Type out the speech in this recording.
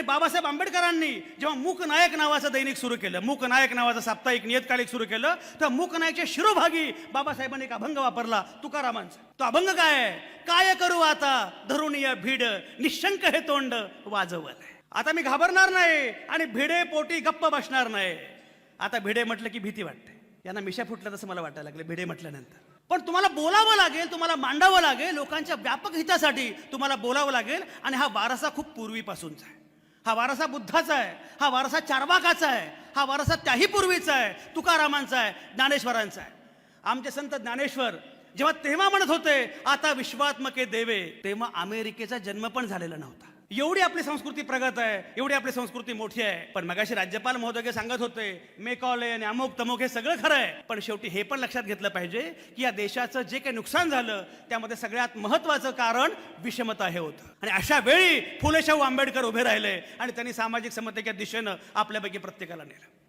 आणि बाबासाहेब आंबेडकरांनी जेव्हा मूकनायक नावाचं दैनिक सुरू केलं मूकनायक नावाचं साप्ताहिक नियतकालिक सुरू केलं तर मूकनायकच्या शिरोभागी बाबासाहेबांनी एक अभंग वापरला तुकारामांचा. तो अभंग काय आहे? काय करू आता? धरून या निशंक हे तोंड वाजवल आता मी घाबरणार नाही आणि भिडे पोटी गप्प बसणार नाही. आता भिडे म्हटलं की भीती वाटते. यांना मिशा फुटलं तसं मला वाटायला लागलं भिडे म्हटल्यानंतर. पण तुम्हाला बोलावं लागेल तुम्हाला मांडावं लागेल लोकांच्या व्यापक हितासाठी तुम्हाला बोलावं लागेल आणि हा वारसा खूप पूर्वीपासूनचा आहे. हा वारसा बुद्धाचा आहे. हा वारसा चारवाकाचा आहे. हा वारसा त्याही पूर्वीचा आहे. तुकारामांचा आहे. ज्ञानेश्वरांचा आहे. आमचे संत ज्ञानेश्वर जेव्हा तेव्हा म्हणत होते आता विश्वात्मके देवे तेव्हा अमेरिकेचा जन्म पण झालेला नव्हता. एवढी आपली संस्कृती प्रगत आहे एवढी आपली संस्कृती मोठी आहे. पण मगाशी राज्यपाल महोदय सांगत होते मेकॉले आणि अमुक तमुक हे सगळं खरं आहे. पण शेवटी हे पण लक्षात घेतलं पाहिजे की या देशाचं जे काही नुकसान झालं त्यामध्ये सगळ्यात महत्वाचं कारण विषमता हे होतं. आणि अशा वेळी फुले शाहू आंबेडकर उभे राहिले आणि त्यांनी सामाजिक समतेच्या दिशेनं आपल्यापैकी प्रत्येकाला नेलं.